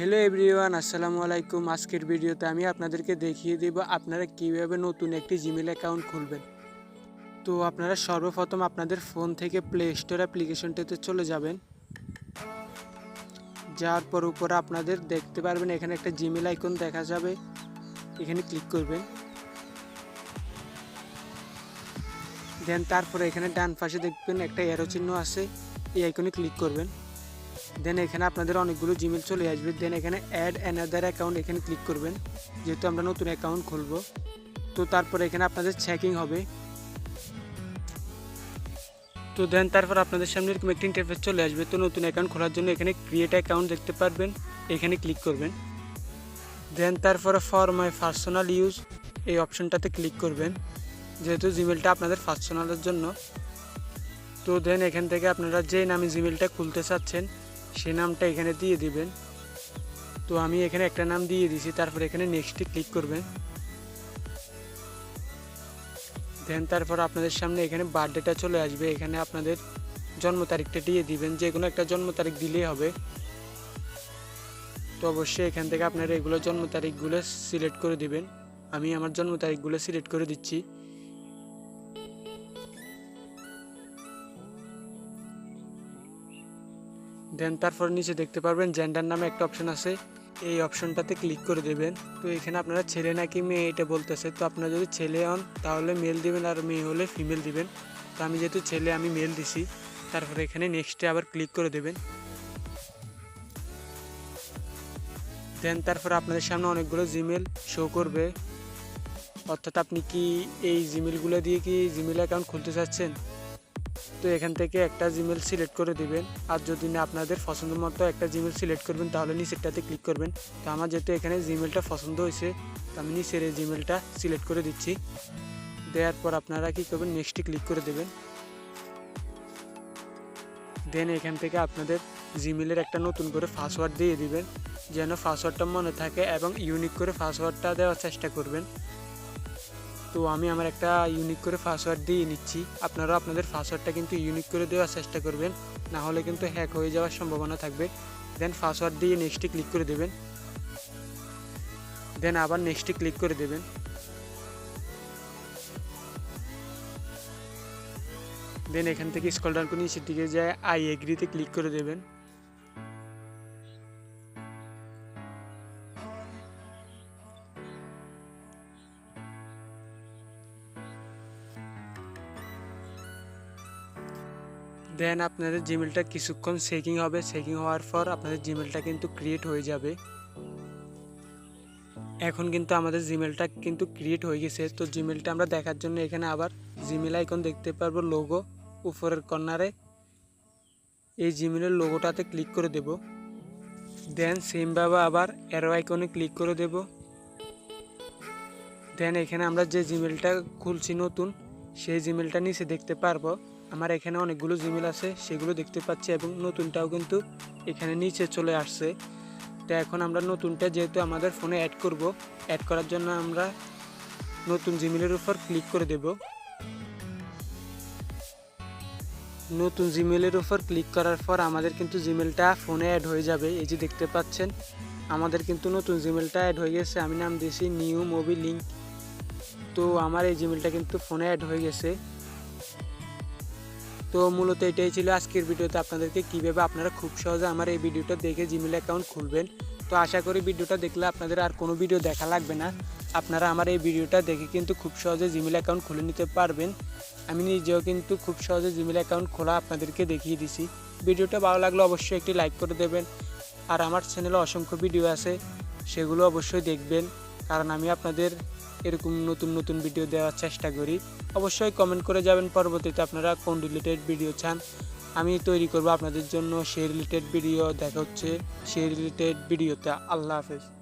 Hello everyone আসসালামু আলাইকুম। আজকের ভিডিওতে আমি আপনাদেরকে দেখিয়ে দেব আপনারা কীভাবে নতুন একটি জিমেল অ্যাকাউন্ট খুলবেন। তো আপনারা সর্বপ্রথম আপনাদের ফোন থেকে প্লে স্টোর অ্যাপ্লিকেশনটাতে চলে যাবেন। যাওয়ার পর উপরে আপনাদের দেখতে পারবেন, এখানে একটা জিমেল আইকন দেখা যাবে। এখানে ক্লিক করবেন। দেন তারপরে এখানে ডান পাশে দেখবেন একটা এরো চিহ্ন আছে, এই আইকনে ক্লিক করবেন। দেন এখানে আপনাদের অনেকগুলো জিমেল চলে আসবে। দেন এখানে অ্যাড অ্যানাদার অ্যাকাউন্ট এখানে ক্লিক করবেন। যেহেতু আমরা নতুন অ্যাকাউন্ট খুলবো। তো তারপরে এখানে আপনাদের চেকিং হবে। তো দেন তারপর আপনাদের সামনে এরকম একটি ইন্টারফেস চলে আসবে। তো নতুন অ্যাকাউন্ট খোলার জন্য এখানে ক্রিয়েট অ্যাকাউন্ট দেখতে পারবেন। এখানে ক্লিক করবেন। দেন তারপরে ফর মাই পার্সোনাল ইউজ এই অপশনটাতে ক্লিক করবেন। যেহেতু জিমেলটা আপনাদের পার্সোনালের জন্য। তো দেন এখান থেকে আপনারা যে নামে জিমেলটা খুলতে চাচ্ছেন সেই নামটা এখানে দিয়ে দিবেন। তো আমি এখানে একটা নাম দিয়ে দিছি, তারপর এখানে নেক্সটে ক্লিক করবেন। দেন তারপর আপনাদের সামনে এখানে বার্থডেটা চলে আসবে। এখানে আপনাদের জন্ম তারিখটা দিয়ে দিবেন। যে কোনো একটা জন্ম তারিখ দিলেই হবে। তো অবশ্যই এখান থেকে আপনারা এগুলো জন্ম তারিখগুলো সিলেক্ট করে দিবেন। আমি আমার জন্ম তারিখগুলো সিলেক্ট করে দিচ্ছি। দেন তারপর নিচে দেখতে পারবেন জেন্ডার নামে একটা অপশন আছে। এই অপশনটাতে ক্লিক করে দেবেন। তো এখানে আপনারা ছেলে নাকি মেয়ে এটা বলতেছে। তো আপনারা যদি ছেলে হন, তাহলে মেল দিবেন আর মেয়ে হলে ফিমেল দিবেন। তো আমি যেহেতু ছেলে, আমি মেল দিছি। তারপরে এখানে নেক্সটে আবার ক্লিক করে দেবেন। দেন তারপর আপনাদের সামনে অনেকগুলো জিমেল শো করবে। অর্থাৎ আপনি কি এই জিমেলগুলো দিয়ে কি জিমেল অ্যাকাউন্ট খুলতে চাচ্ছেন? তো এখান থেকে একটা জিমেল সিলেক্ট করে দিবেন। আর যদি না আপনাদের পছন্দ মতো একটা জিমেল সিলেক্ট করবেন, তাহলে নিচেরটাতে ক্লিক করবেন। তো আমার যেহেতু এখানে জিমেলটা পছন্দ হয়েছে, তো আমি নিচের এই জিমেলটা সিলেক্ট করে দিচ্ছি। দেওয়ার পর আপনারা কী করবেন নেক্সটে ক্লিক করে দেবেন। দেন এখান থেকে আপনাদের জিমেলের একটা নতুন করে পাসওয়ার্ড দিয়ে দিবেন। যেন পাসওয়ার্ডটা মনে থাকে এবং ইউনিক করে পাসওয়ার্ডটা দেওয়ার চেষ্টা করবেন। তো আমি আমার একটা ইউনিক করে পাসওয়ার্ড দিয়ে নিচ্ছি। আপনারাও আপনাদের পাসওয়ার্ডটা কিন্তু ইউনিক করে দেওয়ার চেষ্টা করবেন, না হলে কিন্তু হ্যাক হয়ে যাওয়ার সম্ভাবনা থাকবে। দেন পাসওয়ার্ড দিয়ে নেক্সটে ক্লিক করে দেবেন। দেন আবার নেক্সটে ক্লিক করে দেবেন। দেন এখান থেকে স্কল ডাউন করে নিচের দিকে যায় আই এগ্রিতে ক্লিক করে দেবেন। দেন আপনাদের জিমেলটা কিছুক্ষণ চেকিং হবে। চেকিং হওয়ার পর আপনাদের জিমেলটা কিন্তু ক্রিয়েট হয়ে যাবে। এখন কিন্তু আমাদের জিমেলটা কিন্তু ক্রিয়েট হয়ে গেছে। তো জিমেলটা আমরা দেখার জন্য এখানে আবার জিমেল আইকন দেখতে পারব লোগো উপরের কর্নারে এই জিমেলের লোগোটাতে ক্লিক করে দেব। দেন সেমভাবে আবার অ্যারো আইকনে ক্লিক করে দেব। দেন এখানে আমরা যে জিমেলটা খুলছি নতুন, সেই জিমেলটা নিচে দেখতে পারব। আমার এখানে অনেকগুলো জিমেল আছে, সেগুলো দেখতে পাচ্ছি এবং নতুনটাও কিন্তু এখানে নিচে চলে আসছে। তো এখন আমরা নতুনটা যেহেতু আমাদের ফোনে অ্যাড করব অ্যাড করার জন্য আমরা নতুন জিমেলের উপর ক্লিক করে দেব। নতুন জিমেলের উপর ক্লিক করার পর আমাদের কিন্তু জিমেলটা ফোনে অ্যাড হয়ে যাবে। এই যে দেখতে পাচ্ছেন, আমাদের কিন্তু নতুন জিমেলটা অ্যাড হয়ে গেছে। আমি নাম দিয়েছি নিউ মোবি লিঙ্ক তো আমার এই জিমেলটা কিন্তু ফোনে অ্যাড হয়ে গেছে। তো মূলত এটাই ছিল আজকের ভিডিওতে আপনাদেরকে কীভাবে আপনারা খুব সহজে আমার এই ভিডিওটা দেখে জিমেল অ্যাকাউন্ট খুলবেন। তো আশা করি ভিডিওটা দেখলে আপনাদের আর কোনো ভিডিও দেখা লাগবে না। আপনারা আমার এই ভিডিওটা দেখে কিন্তু খুব সহজে জিমেল অ্যাকাউন্ট খুলে নিতে পারবেন। আমি নিজেও কিন্তু খুব সহজে জিমেল অ্যাকাউন্ট খোলা আপনাদেরকে দেখিয়ে দিছি। ভিডিওটা ভালো লাগলে অবশ্যই একটি লাইক করে দেবেন। আর আমার চ্যানেলে অসংখ্য ভিডিও আছে, সেগুলো অবশ্যই দেখবেন। কারণ আমি আপনাদের এরকম নতুন নতুন ভিডিও দেওয়ার চেষ্টা করি। অবশ্যই কমেন্ট করে যাবেন, পরবর্তীতে আপনারা কোন রিলেটেড ভিডিও চান, আমি তৈরি করব আপনাদের জন্য সেই রিলেটেড ভিডিও দেখা হচ্ছে সেই রিলেটেড ভিডিওতে আল্লাহ হাফেজ।